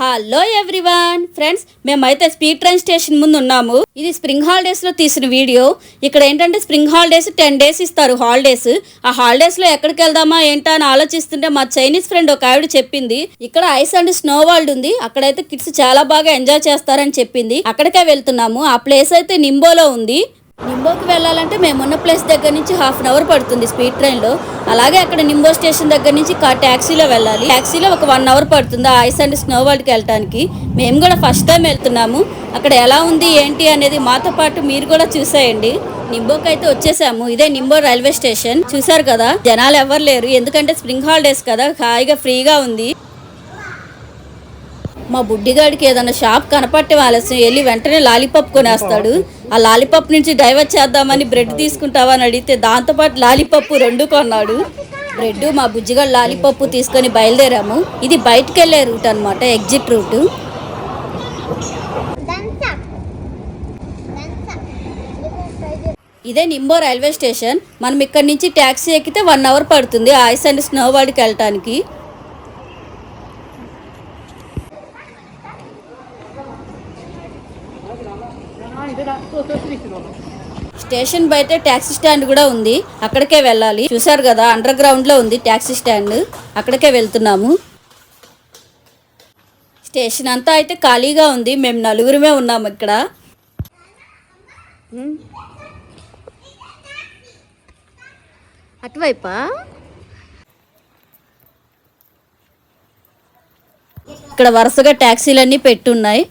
Hello everyone friends మేమైతే speed train station ముందు ఉన్నాము ఇది స్ప్రింగ్ హాలిడేస్లో తీసిన వీడియో. ఇక్కడ ఏంటంటే స్ప్రింగ్ హాలిడేస్ టెన్ డేస్ ఇస్తారు హాలిడేస్. ఆ హాలిడేస్లో ఎక్కడికి వెళ్దామా ఏంటా అని ఆలోచిస్తుంటే మా చైనీస్ ఫ్రెండ్ ఒక ఆవిడ చెప్పింది ఇక్కడ ఐస్ అండ్ స్నో వరల్డ్ ఉంది. అక్కడైతే కిడ్స్ చాలా బాగా ఎంజాయ్ చేస్తారని చెప్పింది. అక్కడికే వెళ్తున్నాము. ఆ ప్లేస్ అయితే నింబోలో ఉంది. నింబోకి వెళ్ళాలంటే మేమున్న ప్లేస్ దగ్గర నుంచి హాఫ్ అన్ అవర్ పడుతుంది స్పీడ్ ట్రైన్లో. అలాగే అక్కడ నింబో స్టేషన్ దగ్గర నుంచి ట్యాక్సీలో వెళ్ళాలి. ట్యాక్సీలో ఒక వన్ అవర్ పడుతుంది ఆ ఐస్ అండ్ స్నో వరల్డ్కి వెళ్ళడానికి మేము కూడా ఫస్ట్ టైం వెళ్తున్నాము. అక్కడ ఎలా ఉంది ఏంటి అనేది మాతో పాటు మీరు కూడా చూసేయండి. నింబోకి అయితే వచ్చేసాము. ఇదే నింబో రైల్వే స్టేషన్. చూసారు కదా జనాలు ఎవరు లేరు. ఎందుకంటే స్ప్రింగ్ హాలిడేస్ కదా హాయిగా ఫ్రీగా ఉంది. మా బుడ్డిగాడికి ఏదైనా షాప్ కనపట్టే ఆలస్యం వెళ్ళి వెంటనే లాలీపాప్ కొనేస్తాడు. ఆ లాలీపాప్ నుంచి డైవర్ట్ చేద్దామని బ్రెడ్ తీసుకుంటావా అని అడిగితే దాంతోపాటు లాలీపప్పు రెండు కొన్నాడు. బ్రెడ్ మా బుజ్జిగాడు లాలీపప్పు తీసుకొని బయలుదేరాము. ఇది బయటకు వెళ్ళే రూట్ అనమాట ఎగ్జిట్ రూట్. ఇదే నింబో రైల్వే స్టేషన్. మనం ఇక్కడ నుంచి ట్యాక్సీ ఎక్కితే వన్ అవర్ పడుతుంది. ఐస్ అండ్ స్నో వాడికి వెళ్ళటానికి. స్టేషన్ బయట ట్యాక్సీ స్టాండ్ కూడా ఉంది. అక్కడికే వెళ్ళాలి. చూసారు కదా అండర్ గ్రౌండ్లో ఉంది ట్యాక్సీ స్టాండ్. అక్కడికే వెళ్తున్నాము. స్టేషన్ అంతా అయితే ఖాళీగా ఉంది. మేము నలుగురమే ఉన్నాము ఇక్కడ. అటువైపా? ఇక్కడ వరుసగా ట్యాక్సీలన్నీ పెట్టున్నాయి.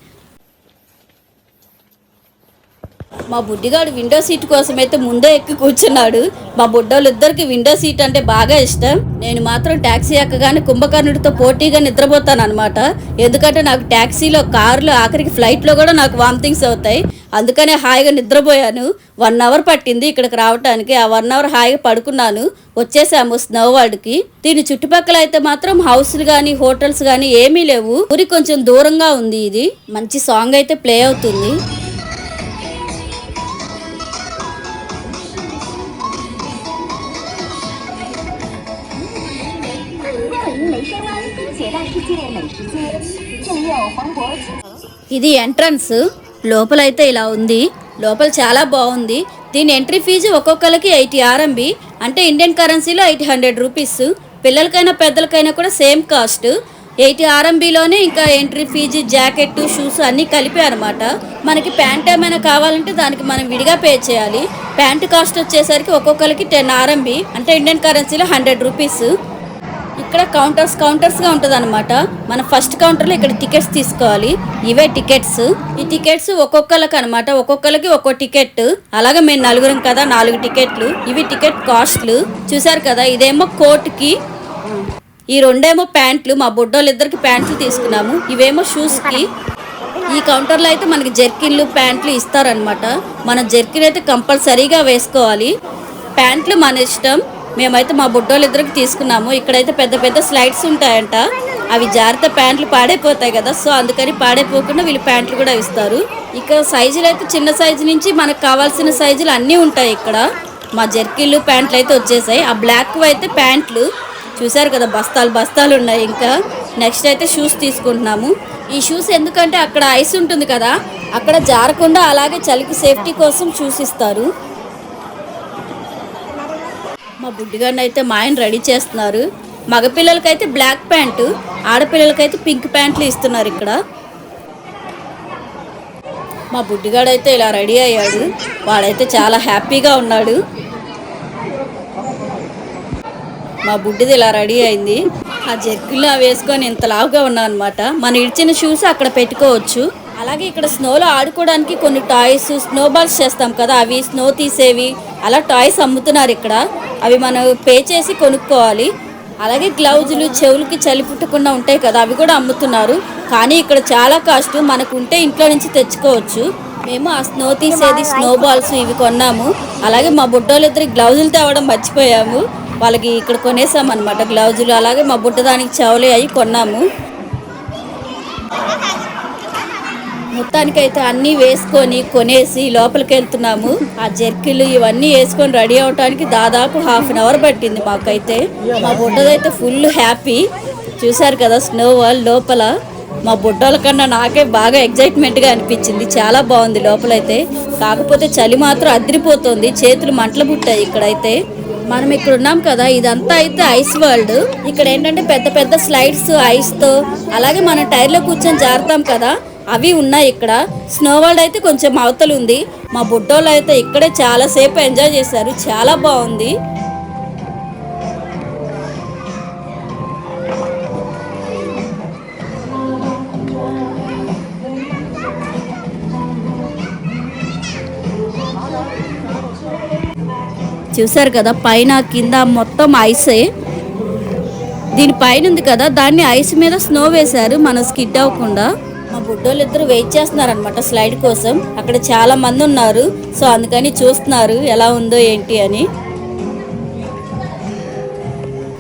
మా బుడ్డిగాడు విండో సీట్ కోసం అయితే ముందే ఎక్కి కూర్చున్నాడు. మా బుడ్డోళ్ళు ఇద్దరికి విండో సీట్ అంటే బాగా ఇష్టం. నేను మాత్రం ట్యాక్సీ ఎక్కగానే కుంభకర్ణుడితో పోటీగా నిద్రపోతాను అనమాట ఎందుకంటే నాకు ట్యాక్సీలో కారులో ఆఖరికి ఫ్లైట్లో కూడా నాకు వామిటింగ్స్ అవుతాయి. అందుకనే హాయిగా నిద్రపోయాను. వన్ అవర్ పట్టింది ఇక్కడికి రావడానికి ఆ వన్ అవర్ హాయిగా పడుకున్నాను. వచ్చేసాము స్నో వార్డ్కి దీని చుట్టుపక్కల అయితే మాత్రం హౌస్లు కానీ హోటల్స్ కానీ ఏమీ లేవు. ఊరి కొంచెం దూరంగా ఉంది ఇది. మంచి సాంగ్ అయితే ప్లే అవుతుంది. ఇది ఎంట్రన్స్. లోపలైతే ఇలా ఉంది. లోపల చాలా బాగుంది. దీని ఎంట్రీ ఫీజు ఒక్కొక్కరికి ఎయిటీ ఆర్ఎంబి. అంటే ఇండియన్ కరెన్సీలో ఎయిట్ హండ్రెడ్ రూపీస్. పిల్లలకైనా పెద్దలకైనా కూడా సేమ్ కాస్ట్. ఎయిటీ ఆర్ఎంబిలోనే ఇంకా ఎంట్రీ ఫీజు జాకెట్ షూస్ అన్నీ కలిపి అనమాట మనకి ప్యాంట్ ఏమైనా కావాలంటే దానికి మనం విడిగా పే చేయాలి. ప్యాంట్ కాస్ట్ వచ్చేసరికి ఒక్కొక్కరికి టెన్ ఆర్ఎంబి. అంటే ఇండియన్ కరెన్సీలో హండ్రెడ్ రూపీస్. ఇక్కడ కౌంటర్స్ కౌంటర్స్గా ఉంటది అనమాట మన ఫస్ట్ కౌంటర్లో ఇక్కడ టికెట్స్ తీసుకోవాలి. ఇవే టికెట్స్ ఈ టికెట్స్ ఒక్కొక్కరికి అనమాట ఒక్కొక్కరికి ఒక్కో టికెట్ అలాగే మేము నలుగురం కదా నాలుగు టికెట్లు ఇవి టికెట్ కాస్ట్లు చూసారు కదా ఇదేమో కోట్కి ఈ రెండేమో ప్యాంట్లు. మా బుడ్డోళ్ళు ఇద్దరికి ప్యాంట్లు తీసుకున్నాము. ఇవేమో షూస్కి ఈ కౌంటర్లో అయితే మనకి జర్కిన్లు ప్యాంట్లు ఇస్తారనమాట మన జర్కిన్ అయితే కంపల్సరీగా వేసుకోవాలి. ప్యాంట్లు మన ఇష్టం. మేమైతే మా బుడ్డోళ్ళ ఇద్దరికి తీసుకున్నాము. ఇక్కడైతే పెద్ద పెద్ద స్లైడ్స్ ఉంటాయంట. అవి జాగ్రత్త ప్యాంట్లు పాడైపోతాయి కదా సో అందుకని పాడైపోకుండా వీళ్ళు ప్యాంట్లు కూడా ఇస్తారు. ఇక్కడ సైజులు అయితే చిన్న సైజు నుంచి మనకు కావాల్సిన సైజులు అన్నీ ఉంటాయి ఇక్కడ. మా జర్కీలు ప్యాంట్లు అయితే వచ్చేసాయి. ఆ బ్లాక్ అయితే ప్యాంట్లు. చూసారు కదా బస్తాలు బస్తాలు ఉన్నాయి ఇంకా. నెక్స్ట్ అయితే షూస్ తీసుకుంటున్నాము. ఈ షూస్ ఎందుకంటే అక్కడ ఐస్ ఉంటుంది కదా అక్కడ జారకుండా అలాగే చలికి సేఫ్టీ కోసం షూస్ ఇస్తారు. మా బుడ్డిగాడిని అయితే మా ఆయన రెడీ చేస్తున్నారు. మగపిల్లలకైతే బ్లాక్ ప్యాంటు ఆడపిల్లలకైతే పింక్ ప్యాంట్లు ఇస్తున్నారు ఇక్కడ. మా బుడ్డిగాడైతే ఇలా రెడీ అయ్యాడు. వాడైతే చాలా హ్యాపీగా ఉన్నాడు. మా బుడ్డిది ఇలా రెడీ అయింది. ఆ జర్కిల్లో వేసుకొని ఇంత లావుగా ఉన్నాం అనమాట మనం ఇచ్చిన షూస్ అక్కడ పెట్టుకోవచ్చు. అలాగే ఇక్కడ స్నోలో ఆడుకోవడానికి కొన్ని టాయ్స్ స్నో బాల్స్ చేస్తాం కదా అవి స్నో తీసేవి. అలా టాయ్స్ అమ్ముతున్నారు ఇక్కడ. అవి మనం పే చేసి కొనుక్కోవాలి. అలాగే గ్లౌజులు చెవులకి చలి పుట్టకుండా ఉంటాయి కదా అవి కూడా అమ్ముతున్నారు. కానీ ఇక్కడ చాలా కాస్ట్ మనకు ఉంటే ఇంట్లో నుంచి తెచ్చుకోవచ్చు. మేము ఆ స్నో తీసేది స్నో బాల్స్ ఇవి కొన్నాము. అలాగే మా బుడ్డోళ్ళు గ్లౌజులు తేవడం మర్చిపోయాము. వాళ్ళకి ఇక్కడ కొనేసాం అనమాట గ్లౌజులు. అలాగే మా బుడ్డదానికి చెవులు అవి కొన్నాము. మొత్తానికైతే అన్నీ వేసుకొని కొనేసి లోపలికి వెళ్తున్నాము. ఆ జర్కిలు ఇవన్నీ వేసుకొని రెడీ అవడానికి దాదాపు హాఫ్ అన్ అవర్ పట్టింది మాకైతే. మా బుడ్డదైతే ఫుల్ హ్యాపీ. చూసారు కదా స్నో వాల్ లోపల. మా బుడ్డోల కన్నా నాకే బాగా ఎగ్జైట్మెంట్గా అనిపించింది. చాలా బాగుంది లోపలైతే. కాకపోతే చలి మాత్రం అదిరిపోతుంది. చేతులు మంటలు పుట్టాయి ఇక్కడైతే. మనం ఇక్కడ ఉన్నాం కదా ఇదంతా అయితే ఐస్ వరల్డ్. ఇక్కడ ఏంటంటే పెద్ద పెద్ద స్లైడ్స్ ఐస్తో అలాగే మనం టైర్లో కూర్చొని జారుతాం కదా. అవి ఉన్నాయి ఇక్కడ. స్నో వరల్డ్ అయితే కొంచెం అవతలు ఉంది మా బుడ్డోళ్ళు అయితే ఇక్కడే చాలా సేపు ఎంజాయ్ చేశారు. చాలా బాగుంది. చూసారు కదా పైన కింద మొత్తం ఐసే దీని పైన ఉంది కదా దాన్ని ఐస్ మీద స్నో వేశారు. మనం స్కిడ్ అవ్వకుండా. మా బుడ్డోళ్ళు ఇద్దరు వెయిట్ చేస్తున్నారు అనమాట స్లైడ్ కోసం. అక్కడ చాలా మంది ఉన్నారు. సో అందుకని చూస్తున్నారు ఎలా ఉందో ఏంటి అని.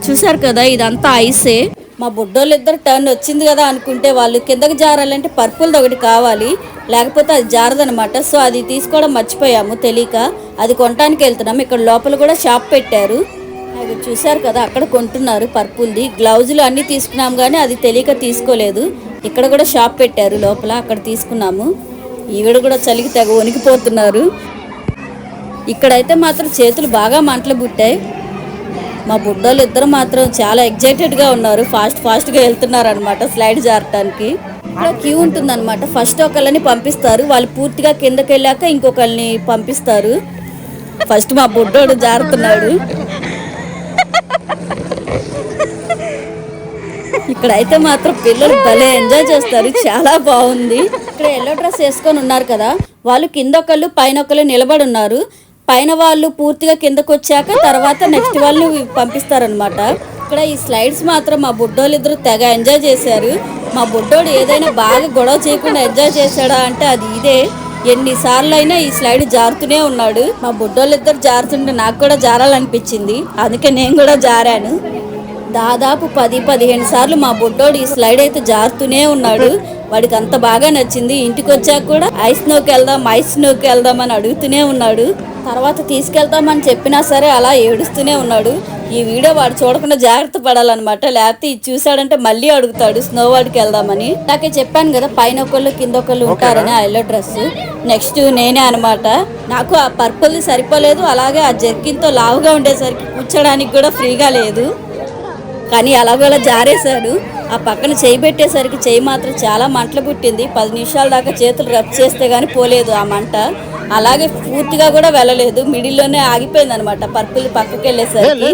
చూసారు కదా ఇదంతా ఐసే. మా బుడ్డోళ్ళు ఇద్దరు టర్న్ వచ్చింది కదా అనుకుంటే వాళ్ళు కిందకి జారాలంటే పర్పుల్ది ఒకటి కావాలి. లేకపోతే అది జారదనమాట సో అది తీసుకోవడం మర్చిపోయాము తెలియక. అది కొనడానికి వెళ్తున్నాం. ఇక్కడ లోపల కూడా షాప్ పెట్టారు. అది చూశారు కదా అక్కడ కొంటున్నారు పర్పుల్ది. గ్లౌజులు అన్నీ తీసుకున్నాం కానీ అది తెలియక తీసుకోలేదు. ఇక్కడ కూడా షాప్ పెట్టారు లోపల అక్కడ తీసుకున్నాము. ఈవిడ కూడా చలికి తెగ వణికిపోతున్నారు. ఇక్కడైతే మాత్రం చేతులు బాగా మంటలు పుట్టాయి. మా బుడ్డోళ్ళు ఇద్దరు మాత్రం చాలా ఎగ్జైటెడ్గా ఉన్నారు. ఫాస్ట్ ఫాస్ట్గా వెళ్తున్నారు అనమాట స్లైడ్ జారటానికి. ఇక్కడ క్యూ ఉంటుంది అనమాట ఫస్ట్ ఒకళ్ళని పంపిస్తారు. వాళ్ళు పూర్తిగా కిందకి వెళ్ళాక ఇంకొకళ్ళని పంపిస్తారు. ఫస్ట్ మా బుడ్డోడు జారుతున్నాడు. ఇక్కడ అయితే మాత్రం పిల్లలు భలే ఎంజాయ్ చేస్తారు. చాలా బాగుంది. ఇక్కడ ఎల్లో డ్రెస్ వేసుకొని ఉన్నారు కదా. వాళ్ళు కింద ఒకళ్ళు పైన ఒకళ్ళు నిలబడి ఉన్నారు. పైన వాళ్ళు పూర్తిగా కిందకు వచ్చాక తర్వాత నెక్స్ట్ వాళ్ళని పంపిస్తారనమాట ఇక్కడ ఈ స్లైడ్స్ మాత్రం మా బుడ్డోళ్ళు ఇద్దరు తెగ ఎంజాయ్ చేశారు. మా బుడ్డోడు ఏదైనా బాగా గొడవ చేయకుండా ఎంజాయ్ చేశాడా అంటే అది ఇదే. ఎన్నిసార్లు అయినా ఈ స్లైడ్ జారుతూనే ఉన్నాడు. మా బుడ్డోళ్ళిద్దరు జారుతుంటే నాకు కూడా జారాలనిపించింది. అందుకే నేను కూడా జారాను. దాదాపు పది పదిహేను సార్లు మా బుడ్డోడు ఈ స్లైడ్ అయితే జారుతూనే ఉన్నాడు. వాడికి అంత బాగా నచ్చింది. ఇంటికి వచ్చాక కూడా ఐస్ స్నోకి వెళ్దాం ఐస్ స్నోకి వెళ్దాం అని అడుగుతూనే ఉన్నాడు. తర్వాత తీసుకెళ్తామని చెప్పినా సరే అలా ఏడుస్తూనే ఉన్నాడు. ఈ వీడియో వాడు చూడకుండా జాగ్రత్త పడాలన్నమాట. లేకపోతే ఇది చూసాడంటే మళ్ళీ అడుగుతాడు స్నో వాడికి వెళ్దామని. నాకే చెప్పాను కదా పైన ఒకళ్ళు కింద ఒకళ్ళు ఉంటారని ఆ ఎల్లో డ్రెస్ నెక్స్ట్ నేనే అనమాట నాకు ఆ పర్పుల్ సరిపోలేదు. అలాగే ఆ జర్కిన్తో లావుగా ఉండేసరికి కూర్చోడానికి కూడా ఫ్రీగా లేదు. కానీ అలాగోలా జారేశాడు. ఆ పక్కన చేయి పెట్టేసరికి చేయి మాత్రం చాలా మంటలు పుట్టింది. పది నిమిషాల దాకా చేతులు రబ్ చేస్తే గానీ పోలేదు ఆ మంట. అలాగే పూర్తిగా కూడా వెళ్ళలేదు. మిడిల్లోనే ఆగిపోయింది అనమాట పర్పుల్ పక్కకి వెళ్ళేసరికి.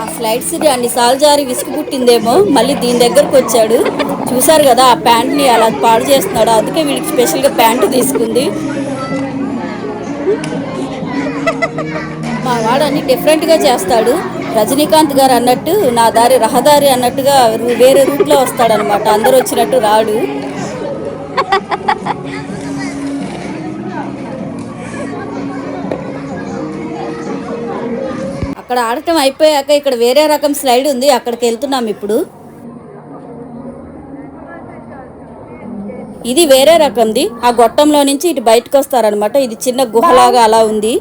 ఆ స్లైడ్స్ అన్నిసార్లు జారి విసుగు పుట్టిందేమో. మళ్ళీ దీని దగ్గరకు వచ్చాడు. చూసారు కదా ఆ ప్యాంట్ని అలా పాడు చేస్తున్నాడు. అందుకే వీడికి స్పెషల్గా ప్యాంటు తీసుకుంది. మా వాడు అన్ని డిఫరెంట్గా చేస్తాడు. రజనీకాంత్ గారు అన్నట్టు నా దారి రహదారి అన్నట్టుగా వేరే రూట్లో వస్తాడనమాట అందరూ వచ్చినట్టు రాడు. అక్కడ ఆడటం అయిపోయాక ఇక్కడ వేరే రకం స్లైడ్ ఉంది. అక్కడికి వెళ్తున్నాం ఇప్పుడు. ఇది వేరే రకంది. ఆ గొట్టంలో నుంచి ఇటు బయటకు వస్తారనమాట ఇది చిన్న గుహలాగా అలా ఉంది.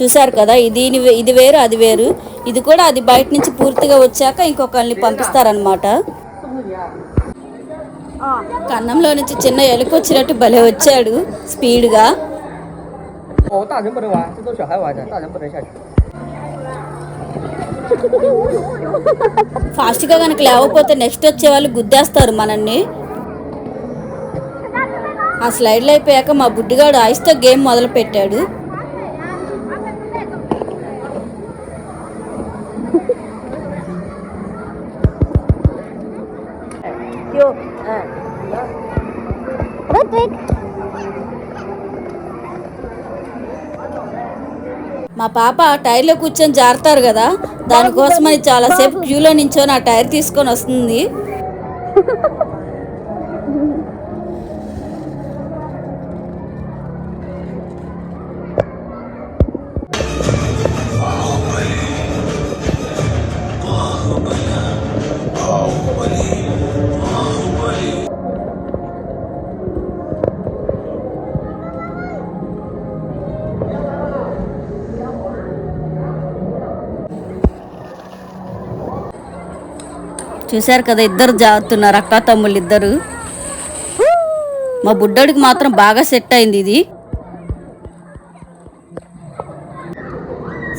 చూసారు కదా ఇది ఇది వేరు అది వేరు. ఇది కూడా అది బయట నుంచి పూర్తిగా వచ్చాక ఇంకొకరిని పంపిస్తారనమాట కన్నంలో నుంచి చిన్న ఎలుక వచ్చినట్టు భలే వచ్చాడు స్పీడ్గా. ఫాస్ట్గా కనుక లేకపోతే నెక్స్ట్ వచ్చే వాళ్ళు గుద్దేస్తారు మనల్ని. ఆ స్లైడ్లు అయిపోయాక మా బుడ్డిగాడు ఐస్తో గేమ్ మొదలు పెట్టాడు పాప టైర్లో కూర్చొని జారుతారు కదా. దానికోసమని చాలాసేపు క్యూలో నించొని ఆ టైర్ తీసుకొని వస్తుంది. చూశారు కదా ఇద్దరు జారుతున్నారు అక్క తమ్ముళ్ళు ఇద్దరు. మా బుడ్డోడికి మాత్రం బాగా సెట్ అయింది ఇది.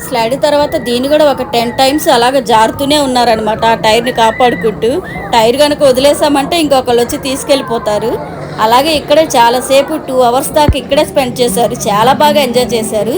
స్లైడ్ తర్వాత దీన్ని కూడా ఒక టెన్ టైమ్స్ అలాగ జారుతూనే ఉన్నారనమాట ఆ టైర్ని కాపాడుకుంటూ. టైర్ కనుక వదిలేసామంటే ఇంకొకళ్ళు వచ్చి తీసుకెళ్ళిపోతారు. అలాగే ఇక్కడే చాలాసేపు టూ అవర్స్ దాకా ఇక్కడే స్పెండ్ చేశారు చాలా బాగా ఎంజాయ్ చేశారు.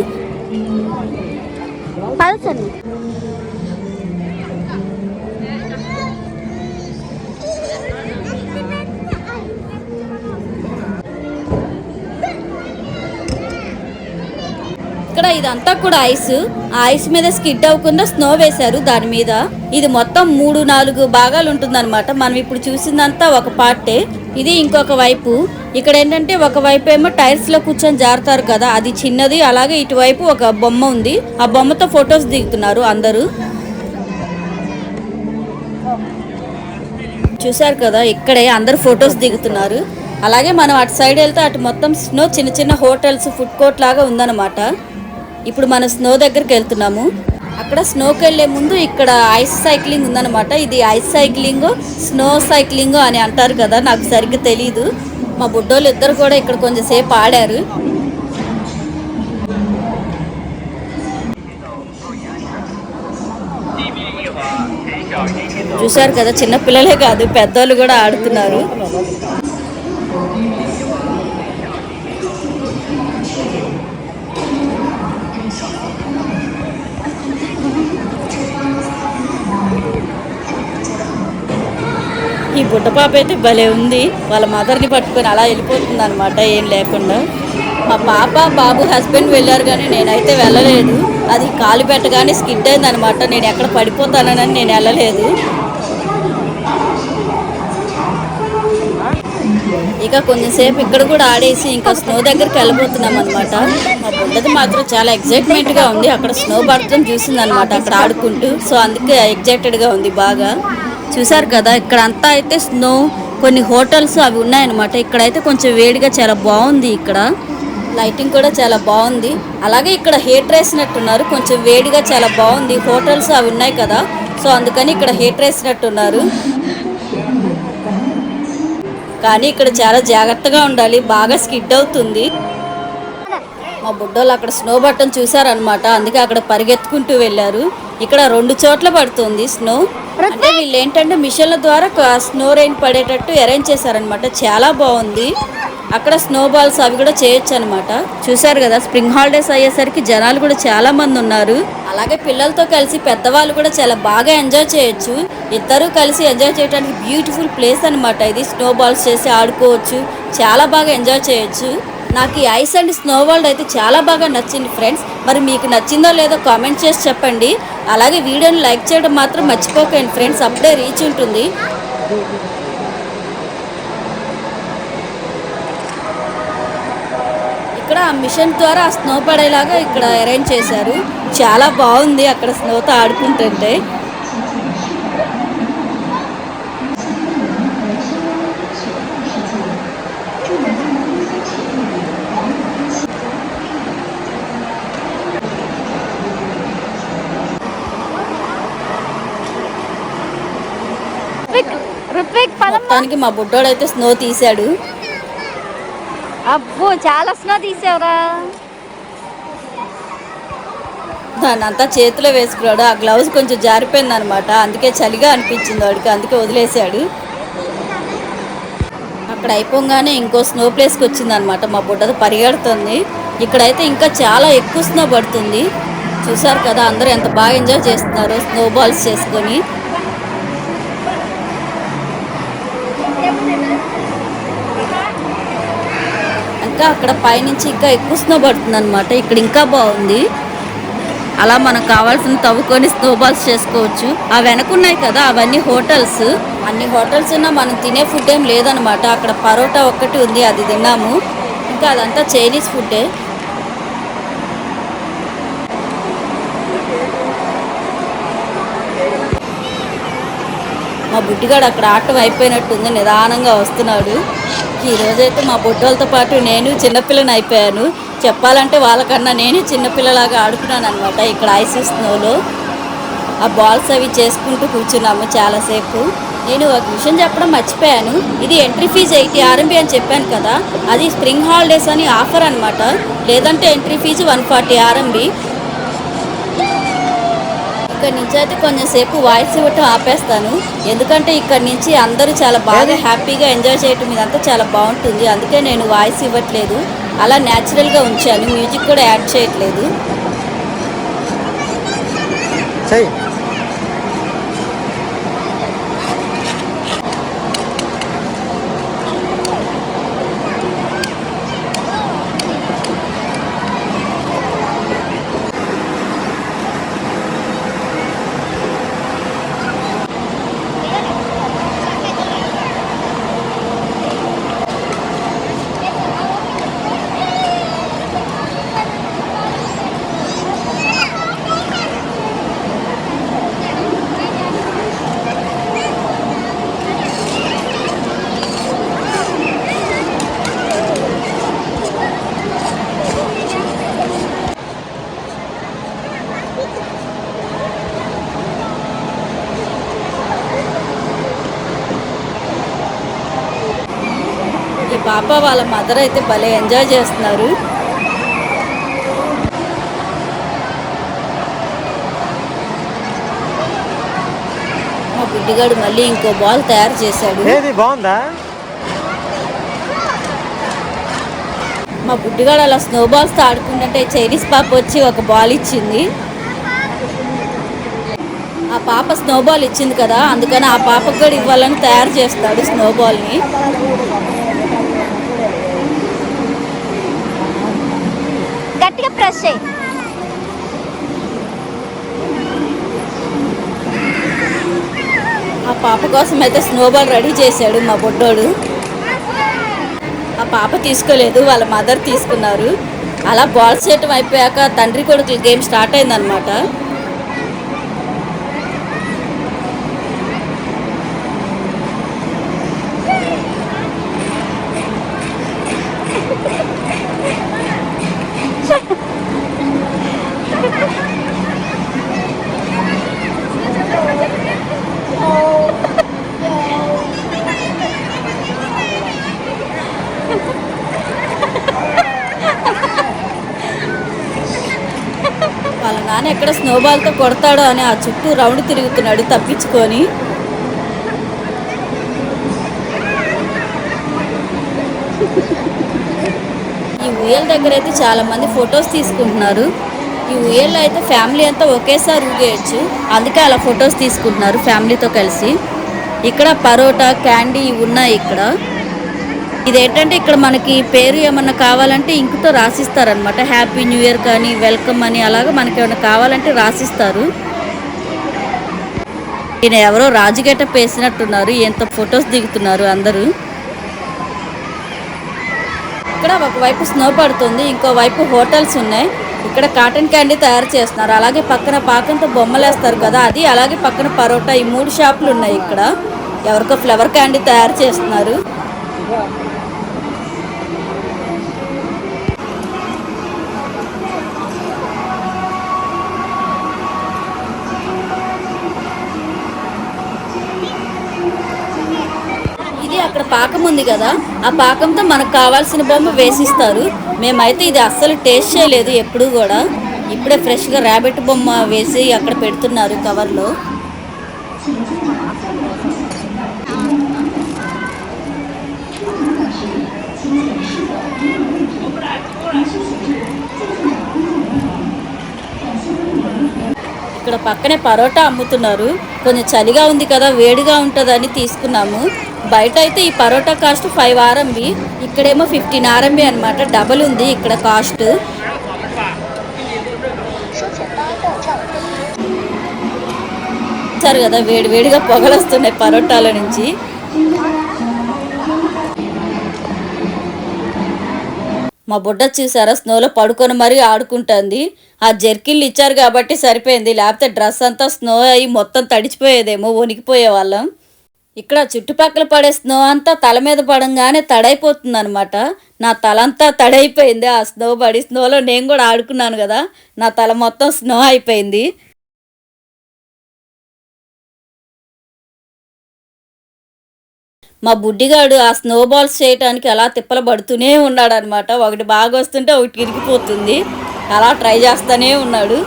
ఇక్కడ ఇదంతా కూడా ఐస్. ఆ ఐస్ మీద స్కిడ్ అవ్వకుండా స్నో వేశారు దాని మీద. ఇది మొత్తం మూడు నాలుగు భాగాలు ఉంటుందన్నమాట. మనం ఇప్పుడు చూసిందంతా ఒక పార్టే. ఇది ఇంకొక వైపు. ఇక్కడ ఏంటంటే ఒక వైపు ఏమో టైర్స్లో కూర్చొని జారుతారు కదా. అది చిన్నది అలాగే ఇటువైపు ఒక బొమ్మ ఉంది. ఆ బొమ్మతో ఫొటోస్ దిగుతున్నారు అందరూ. చూశారు కదా ఇక్కడే అందరు ఫొటోస్ దిగుతున్నారు. అలాగే మనం అటు సైడ్ వెళ్తే అటు మొత్తం స్నో చిన్న చిన్న హోటల్స్ ఫుడ్ కోర్ట్ లాగా ఉందన్నమాట. ఇప్పుడు మనం స్నో దగ్గరికి వెళ్తున్నాము. అక్కడ స్నోకి వెళ్ళే ముందు ఇక్కడ ఐస్ సైక్లింగ్ ఉందన్నమాట. ఇది ఐస్ సైక్లింగ్ స్నో సైక్లింగ్ అని అంటారు కదా నాకు సరిగ్గా తెలియదు మా బుడ్డోళ్ళు ఇద్దరు కూడా ఇక్కడ కొంచెం సేపు ఆడారు. చూశారు కదా చిన్న పిల్లలే కాదు పెద్దోళ్ళు కూడా ఆడుతున్నారు. ఈ బుడ్డ పాప అయితే భలే ఉంది. వాళ్ళ మదర్ని పట్టుకొని అలా వెళ్ళిపోతుంది అనమాట ఏం లేకుండా. మా పాప బాబు హస్బెండ్ వెళ్ళారు కానీ నేనైతే వెళ్ళలేదు. అది కాలు పెట్టగానే స్కిడ్ అయింది అనమాట నేను ఎక్కడ పడిపోతానని నేను వెళ్ళలేదు. ఇక కొంచెంసేపు ఇక్కడ కూడా ఆడేసి ఇంకా స్నో దగ్గరికి వెళ్ళబోతున్నాం అనమాట మా బుడ్డది మాత్రం చాలా ఎగ్జైట్మెంట్గా ఉంది. అక్కడ స్నో పడటం చూసింది అనమాట అక్కడ ఆడుకుంటూ. సో అందుకే ఎగ్జైటెడ్గా ఉంది బాగా. చూసారు కదా ఇక్కడ అంతా అయితే స్నో కొన్ని హోటల్స్ అవి ఉన్నాయన్నమాట. ఇక్కడైతే కొంచెం వేడిగా చాలా బాగుంది ఇక్కడ. లైటింగ్ కూడా చాలా బాగుంది. అలాగే ఇక్కడ హీటర్ వేసినట్టున్నారు కొంచెం వేడిగా చాలా బాగుంది. హోటల్స్ అవి ఉన్నాయి కదా సో అందుకని ఇక్కడ హీటర్ వేసినట్టున్నారు కానీ ఇక్కడ చాలా జాగ్రత్తగా ఉండాలి. బాగా స్కిడ్ అవుతుంది. మా బుడ్డోళ్ళు అక్కడ స్నో బట్టన్ చూసారనమాట అందుకే అక్కడ పరిగెత్తుకుంటూ వెళ్ళారు. ఇక్కడ రెండు చోట్ల పడుతుంది స్నో. అంటే వీళ్ళు ఏంటంటే మిషన్ల ద్వారా స్నో రెయిన్ పడేటట్టు అరేంజ్ చేశారనమాట చాలా బాగుంది. అక్కడ స్నో బాల్స్ అవి కూడా చేయొచ్చు అనమాట చూసారు కదా స్ప్రింగ్ హాలిడేస్ అయ్యేసరికి జనాలు కూడా చాలా మంది ఉన్నారు. అలాగే పిల్లలతో కలిసి పెద్దవాళ్ళు కూడా చాలా బాగా ఎంజాయ్ చేయొచ్చు. ఇద్దరు కలిసి ఎంజాయ్ చేయడానికి బ్యూటిఫుల్ ప్లేస్ అనమాట ఇది. స్నో బాల్స్ చేసి ఆడుకోవచ్చు. చాలా బాగా ఎంజాయ్ చేయొచ్చు. నాకు ఈ ఐస్ అండ్ స్నో వరల్డ్ అయితే చాలా బాగా నచ్చింది ఫ్రెండ్స్. మరి మీకు నచ్చిందో లేదో కామెంట్ చేసి చెప్పండి. అలాగే వీడియోని లైక్ చేయడం మాత్రం మర్చిపోకండి ఫ్రెండ్స్. అప్పుడే రీచ్ ఉంటుంది. ఇక్కడ ఆ మిషన్ ద్వారా ఆ స్నో పడేలాగా ఇక్కడ అరేంజ్ చేశారు. చాలా బాగుంది అక్కడ స్నోతో ఆడుకుంటుంటే రుత్విక్ పదం మొత్తానికి మా బుడ్డోడైతే స్నో తీశాడు. అబ్బో చాలా స్నో తీసావురా. దాన్ని అంతా చేతిలో వేసుకున్నాడు. ఆ గ్లౌజ్ కొంచెం జారిపోయింది అనమాట అందుకే చలిగా అనిపించింది వాడికి. అందుకే వదిలేశాడు. అక్కడ అయిపోగానే ఇంకో స్నో ప్లేస్కి వచ్చింది అనమాట మా బుడ్డది పరిగెడుతుంది. ఇక్కడైతే ఇంకా చాలా ఎక్కువ స్నో పడుతుంది. చూసారు కదా అందరూ ఎంత బాగా ఎంజాయ్ చేస్తున్నారు స్నో బాల్స్ చేసుకొని. ఇంకా అక్కడ పైనుంచి ఇంకా ఎక్కువ స్నో పడుతుంది అనమాట ఇక్కడ ఇంకా బాగుంది. అలా మనకు కావాల్సిన తవ్వుకొని స్నోబాల్స్ చేసుకోవచ్చు. ఆ వెనకున్నాయి కదా అవన్నీ హోటల్స్. అన్ని హోటల్స్ ఉన్నా మనం తినే ఫుడ్ ఏం లేదనమాట అక్కడ పరోటా ఒక్కటి ఉంది అది తిన్నాము. ఇంకా అదంతా చైనీస్ ఫుడ్డే. బుడ్డిగాడు అక్కడ ఆటం అయిపోయినట్టుంది నిదానంగా వస్తున్నాడు. ఈరోజైతే మా బుడ్డోళ్ళతో పాటు నేను చిన్నపిల్లని అయిపోయాను. చెప్పాలంటే వాళ్ళకన్నా నేను చిన్నపిల్లలాగా ఆడుకున్నాను అనమాట ఇక్కడ ఐస్ స్నోలో. ఆ బాల్స్ అవి చేసుకుంటూ కూర్చున్నాము చాలాసేపు. నేను ఒక విషయం చెప్పడం మర్చిపోయాను. ఇది ఎంట్రీ ఫీజు ఎయిటీ ఆర్ఎంబి అని చెప్పాను కదా అది స్ప్రింగ్ హాలిడేస్ అని ఆఫర్ అనమాట లేదంటే entry fee one forty RMB. ఇక్కడ నుంచి అయితే కొంచెం సేపు వాయిస్ ఇవ్వటం ఆపేస్తాను. ఎందుకంటే ఇక్కడ నుంచి అందరూ చాలా బాగా హ్యాపీగా ఎంజాయ్ చేయటం ఇదంతా చాలా బాగుంటుంది. అందుకే నేను వాయిస్ ఇవ్వట్లేదు. అలా న్యాచురల్గా ఉంచాను. మ్యూజిక్ కూడా యాడ్ చేయట్లేదు. పాప వాళ్ళ మదర్ అయితే భలే ఎంజాయ్ చేస్తున్నారు. మా బుడ్డిగాడు మళ్ళీ ఇంకో బాల్ తయారు చేశాడు. బాగుందా? మా బుడ్డిగాడు అలా స్నో బాల్స్తో ఆడుకుంటుంటే చైనీస్ పాప వచ్చి ఒక బాల్ ఇచ్చింది. ఆ పాప స్నో బాల్ ఇచ్చింది కదా అందుకని ఆ పాపకు కూడా ఇవ్వాలని తయారు చేస్తాడు స్నో బాల్ని. గట్టిగా ప్రెస్ చేయి ఆ పాప కోసం అయితే స్నో బాల్ రెడీ చేశాడు మా బొడ్డోడు. ఆ పాప తీసుకోలేదు వాళ్ళ మదర్ తీసుకున్నారు. అలా బాల్ చేయటం అయిపోయాక తండ్రి కొడుకులు గేమ్ స్టార్ట్ అయిందనమాట వాళ్ళ నాన్న ఎక్కడ స్నోబాల్తో కొడతాడో అని ఆ చుట్టూ రౌండ్ తిరుగుతున్నాడు తప్పించుకొని. ఈ ఉయ్యల దగ్గర అయితే చాలా మంది ఫొటోస్ తీసుకుంటున్నారు. ఈ ఉయ్యల్లో అయితే ఫ్యామిలీ అంతా ఒకేసారి ఊగేయచ్చు. అందుకే అలా ఫొటోస్ తీసుకుంటున్నారు ఫ్యామిలీతో కలిసి. ఇక్కడ పరోటా క్యాండీ ఇవి ఉన్నాయి ఇక్కడ. ఇదేంటంటే ఇక్కడ మనకి పేరు ఏమన్నా కావాలంటే ఇంకుతో రాసిస్తారనమాట హ్యాపీ న్యూ ఇయర్ కానీ వెల్కమ్ అని అలాగా మనకి ఏమైనా కావాలంటే రాసిస్తారు. ఈయన ఎవరో రాజుగెటప్ వేసినట్టున్నారు ఎంత ఫొటోస్ దిగుతున్నారు అందరూ. ఇక్కడ ఒకవైపు స్నో పడుతుంది ఇంకో వైపు హోటల్స్ ఉన్నాయి. ఇక్కడ కాటన్ క్యాండీ తయారు చేస్తున్నారు. అలాగే పక్కన పాకంతో బొమ్మలు వేస్తారు కదా అది అలాగే పక్కన పరోటా ఈ మూడు షాపులు ఉన్నాయి ఇక్కడ. ఎవరికో ఫ్లవర్ క్యాండీ తయారు చేస్తున్నారు. పాకం ఉంది కదా ఆ పాకంతో మనకు కావాల్సిన బొమ్మ వేసిస్తారు. మేమైతే ఇది అస్సలు టేస్ట్ చేయలేదు ఎప్పుడు కూడా. ఇప్పుడే ఫ్రెష్గా ర్యాబిట్ బొమ్మ వేసి అక్కడ పెడుతున్నారు కవర్లో ఇక్కడ పక్కనే పరోటా అమ్ముతున్నారు. కొంచెం చలిగా ఉంది కదా వేడిగా ఉంటుందని తీసుకున్నాము. బయట అయితే ఈ పరోటా కాస్ట్ ఫైవ్ ఆర్ఎంబి. ఇక్కడేమో ఫిఫ్టీన్ ఆర్ఎంబి అనమాట డబల్ ఉంది ఇక్కడ కాస్ట్. సరే కదా వేడి వేడిగా పొగలు వస్తున్నాయి పరోటాల నుంచి. మా బుడ్డ చూసారా? స్నోలో పడుకొని మరీ ఆడుకుంటుంది. ఆ జర్కిన్లు ఇచ్చారు కాబట్టి సరిపోయింది. లేకపోతే డ్రెస్ అంతా స్నో అయ్యి మొత్తం తడిచిపోయేదేమో వణికిపోయే వాళ్ళం. ఇక్కడ చుట్టుపక్కల పడే స్నో అంతా తల మీద పడంగానే తడైపోతుంది అనమాట నా తలంతా తడైపోయింది. ఆ స్నో పడి స్నోలో నేను కూడా ఆడుకున్నాను కదా. నా తల మొత్తం స్నో అయిపోయింది. మా బుడ్డిగాడు ఆ స్నో బాల్స్ చేయటానికి అలా తిప్పలు పడుతూనే ఉన్నాడనమాట ఒకటి బాగా వస్తుంటే ఒకటి ఇరిగిపోతుంది. అలా ట్రై చేస్తూనే ఉన్నాడు.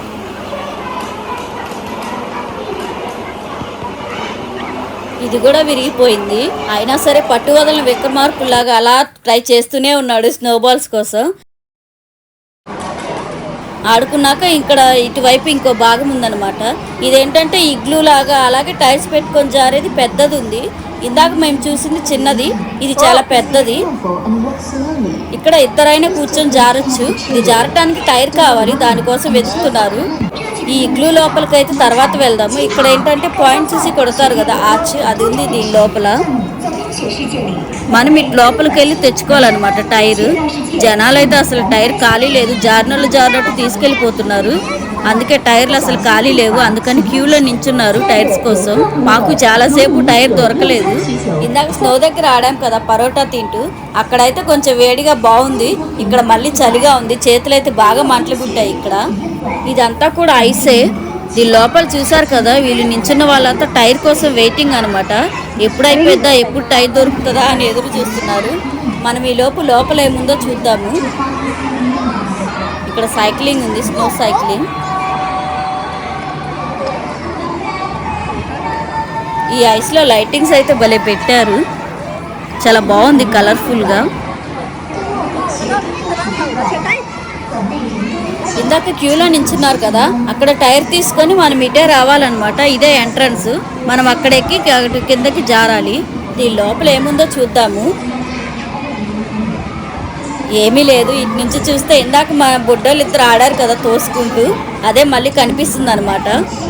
ఇది కూడా విరిగిపోయింది. అయినా సరే పట్టు వదలని విక్రమార్కులాగా అలా ట్రై చేస్తూనే ఉన్నాడు స్నో బాల్స్ కోసం. ఆడుకున్నాక ఇక్కడ ఇటువైపు ఇంకో భాగం ఉందనమాట ఇదేంటంటే ఇగ్లూ లాగా అలాగే టైర్స్ పెట్టుకొని జారేది పెద్దది ఉంది ఇందాక మేము చూసింది చిన్నది ఇది చాలా పెద్దది. ఇక్కడ ఇద్దరైనా కూర్చొని జారొచ్చు. ఇది జారటానికి టైర్ కావాలి దానికోసం వెతుకుతున్నారు. ఈ ఇగ్లూ లోపలికైతే తర్వాత వెళ్దాము. ఇక్కడ ఏంటంటే పాయింట్ చూసి కొడతారు కదా ఆర్చ్ అది ఉంది దీని లోపల. మనం ఇటు లోపలికి వెళ్ళి తెచ్చుకోవాలన్నమాట టైర్. జనాలు అయితే అసలు టైర్ ఖాళీ లేదు. జారినోళ్ళు జారినట్టు తీసుకెళ్ళిపోతున్నారు. అందుకే టైర్లు అసలు ఖాళీ లేవు. అందుకని క్యూలో నించున్నారు టైర్స్ కోసం. మాకు చాలాసేపు టైర్ దొరకలేదు. ఇందాక స్నో దగ్గర ఆడాం కదా పరోటా తింటూ. అక్కడైతే కొంచెం వేడిగా బాగుంది. ఇక్కడ మళ్ళీ చలిగా ఉంది. చేతులైతే బాగా మంటలు పుట్టాయి ఇక్కడ. ఇదంతా కూడా ఐసే. దీని లోపల చూసారు కదా వీళ్ళు నించున్న వాళ్ళంతా టైర్ కోసం వెయిటింగ్ అనమాట ఎప్పుడు అయిపోద్దా ఎప్పుడు టైర్ దొరుకుతుందా అని ఎదురు చూస్తున్నారు. మనం ఈ లోపు లోపల ఏముందో చూద్దాము. ఇక్కడ సైక్లింగ్ ఉంది స్నో సైక్లింగ్. ఈ ఐస్లో లైటింగ్స్ అయితే భలే పెట్టారు. చాలా బాగుంది కలర్ఫుల్గా. ఇందాక క్యూలో నించున్నారు కదా అక్కడ టైర్ తీసుకొని మనం ఇటే రావాలన్నమాట ఇదే ఎంట్రన్స్. మనం అక్కడెక్కి కిందకి జారాలి. దీని లోపల ఏముందో చూద్దాము. ఏమీ లేదు. ఇటు నుంచి చూస్తే ఇందాక మా బుడ్డోళ్ళు ఇద్దరు ఆడారు కదా తోసుకుంటూ. అదే మళ్ళీ కనిపిస్తుంది అనమాట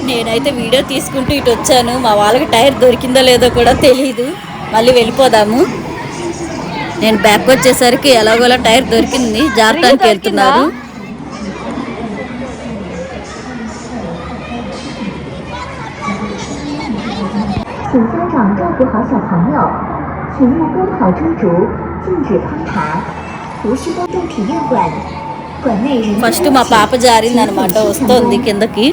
నేనైతే వీడియో తీసుకుంటూ ఇటు వచ్చాను. మా వాళ్ళకి టైర్ దొరికిందో లేదో కూడా తెలియదు మళ్ళీ వెళ్ళిపోదాము. నేను బ్యాక్ వచ్చేసరికి ఎలాగోలా టైర్ దొరికింది. జారటానికి వెళ్తున్నారు. ఫస్ట్ మా పాప జారింది అనమాట వస్తుంది కిందకి.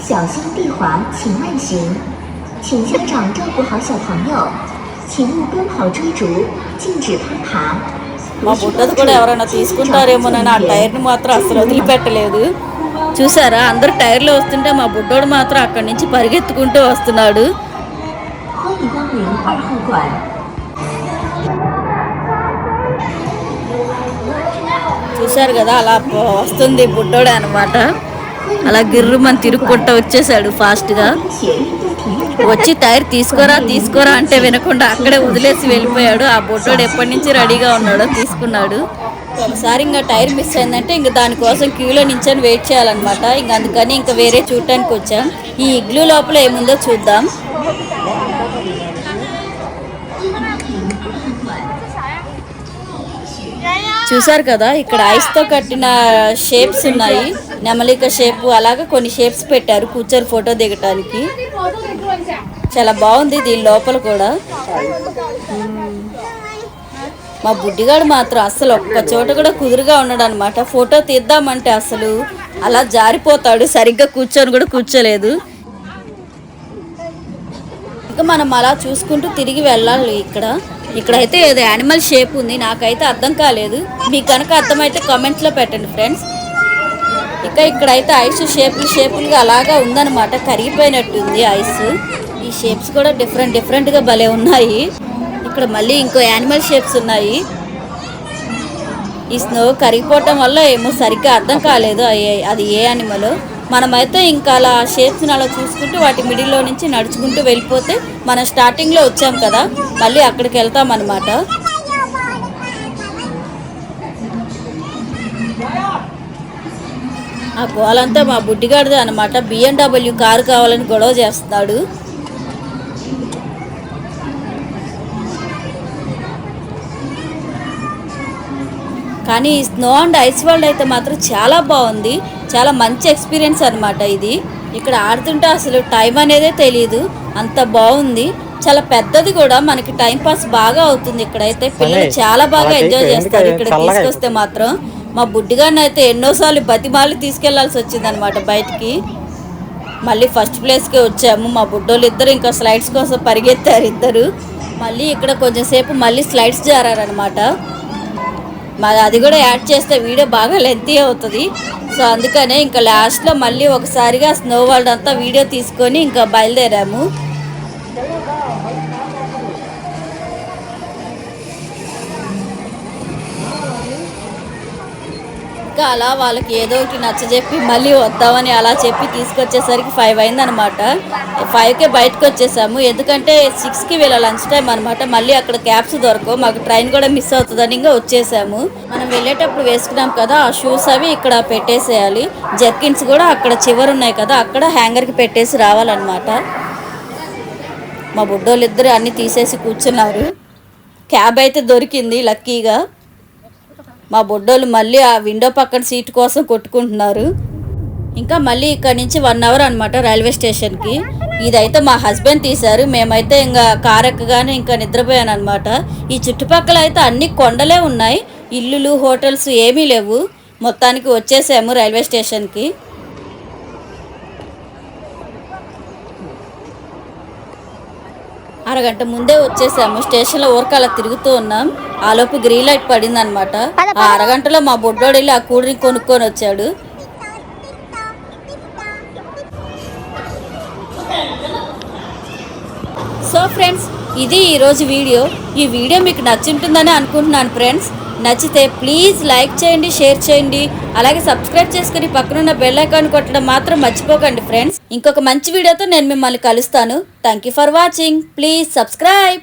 మా బుడ్డది కూడా ఎవరైనా తీసుకుంటారేమోనని ఆ టైర్ని మాత్రం అసలు వదిలిపెట్టలేదు. చూసారా? అందరు టైర్లు వస్తుంటే మా బుడ్డోడు మాత్రం అక్కడి నుంచి పరిగెత్తుకుంటూ వస్తున్నాడు. చూశారు కదా అలా వస్తుంది బుట్టోడే అనమాట అలా గిర్రు మన తిరుగుకుంటా వచ్చేసాడు ఫాస్ట్గా వచ్చి టైర్ తీసుకోరా తీసుకోరా అంటే వినకుండా అక్కడే వదిలేసి వెళ్ళిపోయాడు. ఆ బుట్టోడు ఎప్పటి నుంచి రెడీగా ఉన్నాడో తీసుకున్నాడు. ఒకసారి ఇంకా టైర్ మిస్ అయిందంటే ఇంకా దానికోసం క్యూలో నించొని వెయిట్ చేయాలన్నమాట. ఇంకా అందుకని ఇంకా వేరే చూడటానికి వచ్చాం. ఈ ఇగ్లూ లోపల ఏముందో చూద్దాం. చూసారు కదా ఇక్కడ ఐస్తో కట్టిన షేప్స్ ఉన్నాయి. నెమలిక షేప్ అలాగే కొన్ని షేప్స్ పెట్టారు కూర్చొని ఫోటో దిగటానికి. చాలా బాగుంది దీని లోపల కూడా. మా బుడ్డిగాడు మాత్రం అసలు ఒక్క చోట కూడా కుదురుగా ఉన్నాడు అనమాట ఫోటో తీద్దామంటే అసలు అలా జారిపోతాడు సరిగ్గా కూర్చొని కూడా కూర్చోలేదు. ఇంకా మనం అలా చూసుకుంటూ తిరిగి వెళ్ళాలి ఇక్కడ. ఇక్కడైతే ఏదో యానిమల్ షేప్ ఉంది. నాకైతే అర్థం కాలేదు. మీకు కనుక అర్థమైతే కామెంట్స్లో పెట్టండి ఫ్రెండ్స్ ఇక ఇక్కడైతే ఐస్ షేపులు షేపులుగా అలాగా ఉందన్నమాట. కరిగిపోయినట్టుంది ఐస్ ఈ షేప్స్ కూడా డిఫరెంట్ డిఫరెంట్గా భలే ఉన్నాయి. ఇక్కడ మళ్ళీ ఇంకో యానిమల్ షేప్స్ ఉన్నాయి. ఈ స్నో కరిగిపోవటం వల్ల ఏమో సరిగ్గా అర్థం కాలేదు. అది ఏ యానిమల్ మనమైతే ఇంకా అలా షేప్స్ని అలా చూసుకుంటూ వాటి మిడిల్లో నుంచి నడుచుకుంటూ వెళ్ళిపోతే మనం స్టార్టింగ్లో వచ్చాం కదా మళ్ళీ అక్కడికి వెళ్తాం అనమాట ఆ గోలంతా మా బుడ్డిగాడిదే అనమాట బిఎండబ్ల్యూ కారు కావాలని గొడవ చేస్తున్నాడు. కానీ ఈ స్నో అండ్ ఐస్ వరల్డ్ అయితే మాత్రం చాలా బాగుంది. చాలా మంచి ఎక్స్పీరియన్స్ అనమాట ఇది. ఇక్కడ ఆడుతుంటే అసలు టైం అనేదే తెలియదు అంత బాగుంది. చాలా పెద్దది కూడా. మనకి టైం పాస్ బాగా అవుతుంది ఇక్కడైతే. పిల్లలు చాలా బాగా ఎంజాయ్ చేస్తారు. ఇక్కడ తీసుకొస్తే మాత్రం మా బుడ్డిగాన్ని అయితే ఎన్నోసార్లు బతిమాలి తీసుకెళ్ళాల్సి వచ్చింది అనమాట బయటికి. మళ్ళీ ఫస్ట్ ప్లేస్కే వచ్చాము. మా బుడ్డోళ్ళు ఇద్దరు ఇంకా స్లైడ్స్ కోసం పరిగెత్తారు ఇద్దరు. మళ్ళీ ఇక్కడ కొంచెం సేపు మళ్ళీ స్లైడ్స్ జారారనమాట మరి అది కూడా యాడ్ చేస్తే వీడియో బాగా లెంతీ అవుతుంది. సో అందుకనే ఇంకా లాస్ట్లో మళ్ళీ ఒకసారిగా స్నో వరల్డ్ అంతా వీడియో తీసుకొని ఇంకా బయలుదేరాము. ఇంకా అలా వాళ్ళకి ఏదో ఒకటి నచ్చజెప్పి మళ్ళీ వద్దామని అలా చెప్పి తీసుకొచ్చేసరికి ఫైవ్ అయిందనమాట ఫైవ్కే బయటకు వచ్చేసాము. ఎందుకంటే సిక్స్కి వీళ్ళ లంచ్ టైం అనమాట మళ్ళీ అక్కడ క్యాబ్స్ దొరకవు. మాకు ట్రైన్ కూడా మిస్ అవుతుందని ఇంకా వచ్చేసాము. మనం వెళ్ళేటప్పుడు వేసుకున్నాం కదా ఆ షూస్ అవి ఇక్కడ పెట్టేసేయాలి. జర్కిన్స్ కూడా అక్కడ చివరు ఉన్నాయి కదా అక్కడ హ్యాంగర్కి పెట్టేసి రావాలన్నమాట. మా బుడ్డోళ్ళు ఇద్దరు అన్నీ తీసేసి కూర్చున్నారు. క్యాబ్ అయితే దొరికింది లక్కీగా మా బొడ్డోళ్ళు మళ్ళీ ఆ విండో పక్కన సీట్ కోసం కొట్టుకుంటున్నారు. ఇంకా మళ్ళీ ఇక్కడ నుంచి వన్ అవర్ అనమాట రైల్వే స్టేషన్కి. ఇదైతే మా హస్బెండ్ తీశారు. మేమైతే ఇంకా కార్ ఎక్కగానే ఇంకా నిద్రపోయాను అనమాట ఈ చుట్టుపక్కల అయితే అన్ని కొండలే ఉన్నాయి. ఇల్లులు హోటల్స్ ఏమీ లేవు. మొత్తానికి వచ్చేసాము రైల్వే స్టేషన్కి. అరగంట ముందే వచ్చేసాము. స్టేషన్లో ఊరికి అలా తిరుగుతూ ఉన్నాం. ఆ లోపు గ్రీన్ లైట్ పడింది అనమాట ఆ అరగంటలో మా బొడ్డోడు వెళ్ళి ఆ కూల్ డ్రింక్ కొనుక్కొని వచ్చాడు. సో ఫ్రెండ్స్ ఇది ఈరోజు వీడియో. ఈ వీడియో మీకు నచ్చుంటుందని అనుకుంటున్నాను ఫ్రెండ్స్. నచ్చితే ప్లీజ్ లైక్ చేయండి షేర్ చేయండి. అలాగే సబ్స్క్రైబ్ చేసుకుని పక్కనున్న బెల్ ఐకాన్ కొట్టడం మాత్రం మర్చిపోకండి ఫ్రెండ్స్. ఇంకొక మంచి వీడియోతో నేను మిమ్మల్ని కలుస్తాను. Thank you for watching please subscribe